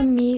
comigo.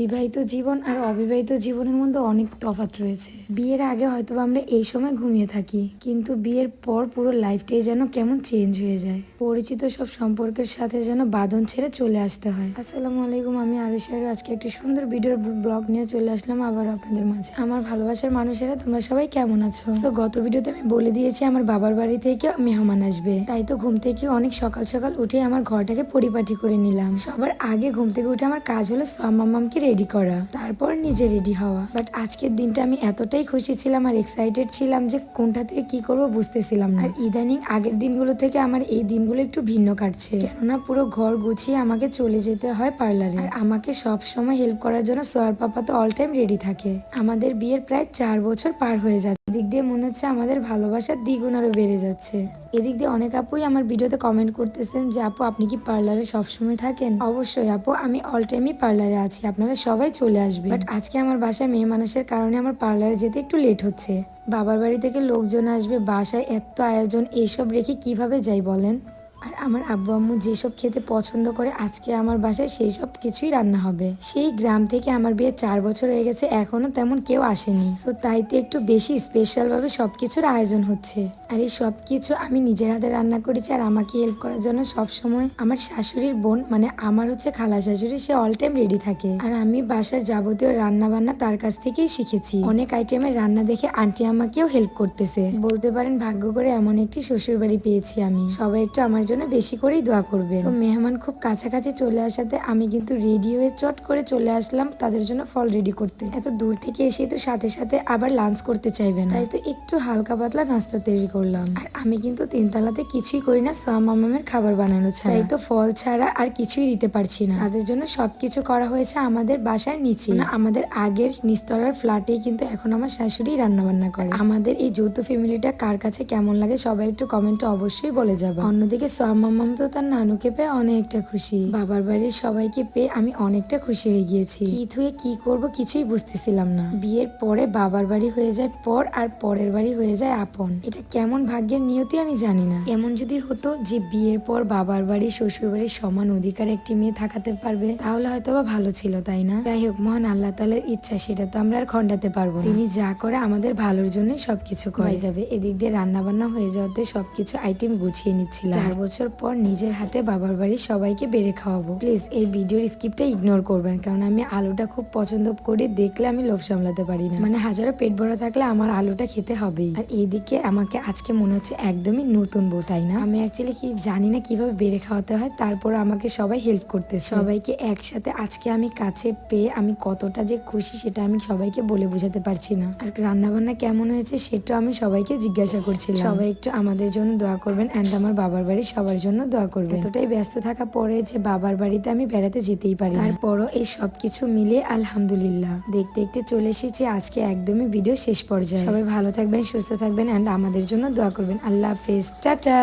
বিবাহিত জীবন আর অবিবাহিত জীবনের মধ্যে অনেক তফাৎ রয়েছে। বিয়ের আগে হয়তো আমরা এই সময় ঘুমিয়ে থাকি, কিন্তু বিয়ের পর পুরো লাইফটাই যেন কেমন চেঞ্জ হয়ে যায়। পরিচিত সব সম্পর্কের সাথে যেন বাঁধন ছেড়ে চলে আসতে হয়। আসসালামু আলাইকুম, আমি আরুষার আজকে একটি সুন্দর ভিডিওর ব্লগ নিয়ে চলে আসলাম আবার আপনাদের মাঝে। আমার ভালোবাসার মানুষেরা, তোমরা সবাই কেমন আছো? তো গত ভিডিওতে আমি বলে দিয়েছি, আমার বাবার বাড়ি থেকে মেহমান আসবে। তাই তো ঘুম থেকে অনেক সকাল সকাল উঠে আমার ঘরটাকে পরিপাটি করে নিলাম। সবার আগে ঘুম থেকে উঠে আমার কাজ হলো মামামকে রেডি করা। তারপর নিজে রেডি হওয়া। বাট আজকের দিনটা আমি এতটাই খুশি ছিলাম আর এক্সাইটেড ছিলাম যে কোনটা থেকে কি করব বুঝতেছিলাম না। ইদানিং আগের দিনগুলো থেকে আমার এই দিনগুলো একটু ভিন্ন কাটছে। কেননা পুরো ঘর গুছিয়ে আমাকে চলে যেতে হয় পার্লারে। আর আমাকে সব সময় হেল্প করার জন্য সোয়ার পাপা তো অল টাইম রেডি থাকে। আমাদের বিয়ের প্রায় চার বছর পার হয়ে যাচ্ছে। এদিক দিয়ে মনে হচ্ছে আমাদের ভালোবাসার দ্বিগুণ আরও বেড়ে যাচ্ছে। এদিক দিয়ে অনেক আপুই আমার ভিডিওতে কমেন্ট করতেছেন যে, আপু, আপনি কি পার্লারে সবসময় থাকেন? অবশ্যই, আপু, আমি অল টাইমই পার্লারে আছি। আপনারা সবাই চলে আসবেন। বাট আজকে আমার বাসায় মেয়ে মানুষের কারণে আমার পার্লারে যেতে একটু লেট হচ্ছে। বাবার বাড়ি থেকে লোকজন আসবে, বাসায় এত আয়োজন, এইসব রেখে কীভাবে যাই বলেন? আর আমার আব্বু আম্মু যেসব খেতে পছন্দ করে আজকে আমার বাসায় সেই সব কিছুই রান্না হবে। সেই গ্রাম থেকে আমার বিয়ে চার বছর হয়ে গেছে, এখনও তেমন কেউ আসেনি। সো তাইতে একটু বেশি স্পেশাল ভাবে সবকিছুর আয়োজন হচ্ছে। আর এই সব কিছু আমি নিজের হাতে রান্না করেছি আর আমাকে হেল্প করার জন্য সব সময় আমার শাশুড়ির বোন মানে আমার হচ্ছে খালা শাশুড়ি, সে অল টাইম রেডি থাকে। আর আমি বাসার যাবতীয় রান্না বান্না তার কাছ থেকেই শিখেছি। অনেক আইটেমের রান্না দেখে আন্টি আমাকেও হেল্প করতেছে। বলতে পারেন, ভাগ্য করে এমন একটি শ্বশুর বাড়ি পেয়েছি আমি। সবাই একটু আমার জন্য বেশি করেই দোয়া করবে তো মেহমান খুব কাছাকাছি চলে আসাতে আমি কিন্তু রেডি হয়ে চট করে চলে আসলাম তাদের জন্য ফল রেডি করতে। এত দূর থেকে এসে তো সাথে সাথে আবার লাঞ্চ করতে চাইবে না। তাই তো একটু হালকা পাতলা নাস্তা তৈরি করলাম। আর আমি কিন্তু তিনতলাতে কিছুই করি না সামামের খাবার বানানো ছাড়া। তাই তো ফল ছাড়া আর কিছুই দিতে পারছি না। তাদের জন্য সবকিছু করা হয়েছে আমাদের বাসার নিচে। না আমাদের আগের নিস্তলার ফ্ল্যাটেই কিন্তু এখন আমার শাশুড়ি রান্না বান্না করে। আমাদের এই যৌথ ফ্যামিলিটা কার কাছে কেমন লাগে সবাই একটু কমেন্টে অবশ্যই বলে যাবে। অন্যদিকে মামাম তো তার নানুকে পেয়ে অনেকটা খুশি। বাবার বাড়ির সবাইকে পেয়ে আমি অনেকটা খুশি হয়ে গিয়েছি। কি থুয়ে কি করব কিছুই বুঝতেছিলাম না। বিয়ের পরে বাবার বাড়ি হয়ে যায় পর আর পরের বাড়ি হয়ে যায় আপন। এটা কেমন ভাগ্যের নিয়তি আমি জানি না। এমন যদি হতো যে বিয়ের পর বাবার বাড়ি শ্বশুর বাড়ির সমান অধিকার একটি মেয়ে থাকাতে পারবে তাহলে হয়তো বা ভালো ছিল তাই না? যাই হোক মহান আল্লাহ তালের ইচ্ছা সেটা তো আমরা আর খণ্ডাতে পারব তিনি যা করে আমাদের ভালোর জন্যই সবকিছু করে। যাবে এদিক দিয়ে রান্না বান্না হয়ে যাওয়াতে সবকিছু আইটেম গুছিয়ে নিচ্ছিলাম। চার বছর পর নিজের হাতে বাবার বাড়ির সবাইকে বেড়ে খাওয়াবো। প্লিজ, এই ভিডিওর স্কিপটা ইগনোর করবেন, কারণ আমি আলুটা খুব পছন্দ করি দেখলে আমি লোভ সামলাতে পারি না। মানে হাজারো পেট ভরা থাকলে আমার আলুটা খেতে হবেই। আর এইদিকে আমাকে আজকে মনে হচ্ছে একদমই নতুন বউ, তাই না? আমি অ্যাকচুয়ালি কি জানি না কীভাবে বেড়ে খাওয়াতে হয়, তারপর আমাকে সবাই হেল্প করতে সবাইকে একসাথে আজকে আমি কাছে পেয়ে আমি কতটা যে খুশি সেটা আমি সবাইকে বলে বোঝাতে পারছি না। আর রান্না বান্না কেমন হয়েছে সেটা আমি সবাইকে জিজ্ঞাসা করছিলাম। সবাই একটু আমাদের জন্য দোয়া করবেন অ্যান্ড আমার বাবার বাড়ির সবার জন্য দোয়া করবেন। এতটাই ব্যস্ত থাকা পরে যে বাবার বাড়িতে আমি বেড়াতে যেতেই পারি। তারপরও এই সবকিছু মিলিয়ে আলহামদুলিল্লাহ। দেখতে দেখতে চলে এসেছি আজকে একদমই ভিডিও শেষ পর্যায়ে। সবাই ভালো থাকবেন সুস্থ থাকবেন অ্যান্ড আমাদের জন্য দোয়া করবেন। আল্লাহ হাফেজ। টাটা।